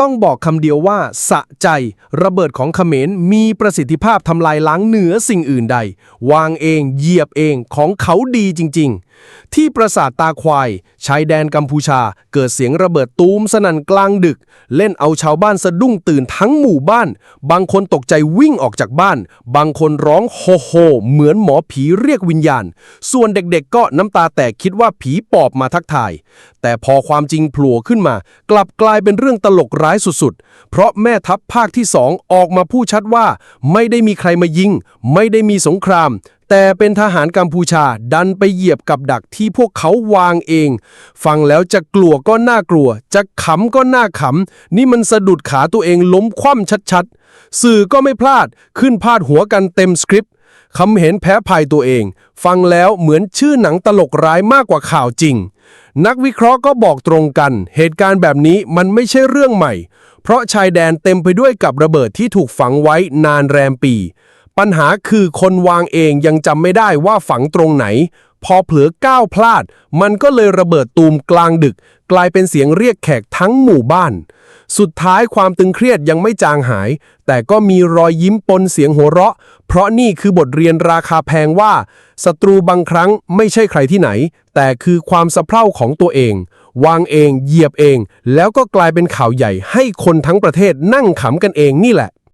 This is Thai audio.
ต้องบอกคำเดียวว่า สะใจ ระเบิดของเขมรมีประสิทธิภาพทำลายล้างเหนือสิ่งอื่นใด วางเองเหยียบเองของเขาดีจริง ๆ ที่ปราสาทตาควาย ชายแดนกัมพูชา เกิดเสียงระเบิดตูมสนั่นกลางดึก เล่นเอาชาวบ้านสะดุ้งตื่นทั้งหมู่บ้าน บางคนตกใจวิ่งออกจากบ้าน บางคนร้องโฮโฮเหมือนหมอผีเรียกวิญญาณ ส่วนเด็กๆก็น้ำตาแตกคิดว่าผีปอบมาทักทาย แต่พอความจริงโผล่ขึ้นมา กลับกลายเป็นเรื่องตลกร้ายสุดๆ เพราะแม่ทัพภาคที่สองออกมาพูดชัดว่า ไม่ได้มีใครมายิง ไม่ได้มีสงคราม แต่เป็นทหารกัมพูชาดันไปเหยียบกับดักที่พวกเขาวางเอง ฟังแล้วจะกลัวก็น่ากลัว จะขำก็น่าขำ นี่มันสะดุดขาตัวเองล้มคว่ำชัดๆ สื่อก็ไม่พลาดขึ้นพาดหัวกันเต็มสคริปต์ คำเห็นแพ้ภายตัวเอง ฟังแล้วเหมือนชื่อหนังตลกร้ายมากกว่าข่าวจริง นักวิเคราะห์ก็บอกตรงกัน เหตุการณ์แบบนี้มันไม่ใช่เรื่องใหม่ เพราะชายแดนเต็มไปด้วยกับระเบิดที่ถูกฝังไว้นานแรมปี ปัญหาคือคนวางเองยังจำไม่ได้ว่าฝังตรงไหน พอเผลอก้าวพลาด มันก็เลยระเบิดตูมกลางดึก กลายเป็นเสียงเรียกแขกทั้งหมู่บ้าน สุดท้ายความตึงเครียดยังไม่จางหาย แต่ก็มีรอยยิ้มปนเสียงหัวเราะ เพราะนี่คือบทเรียนราคาแพงว่าศัตรูบางครั้งไม่ใช่ใครที่ไหน แต่คือความสะเพร่าของตัวเอง วางเอง เหยียบเอง แล้วก็กลายเป็นข่าวใหญ่ให้คนทั้งประเทศนั่งขำกันเองนี่แหละ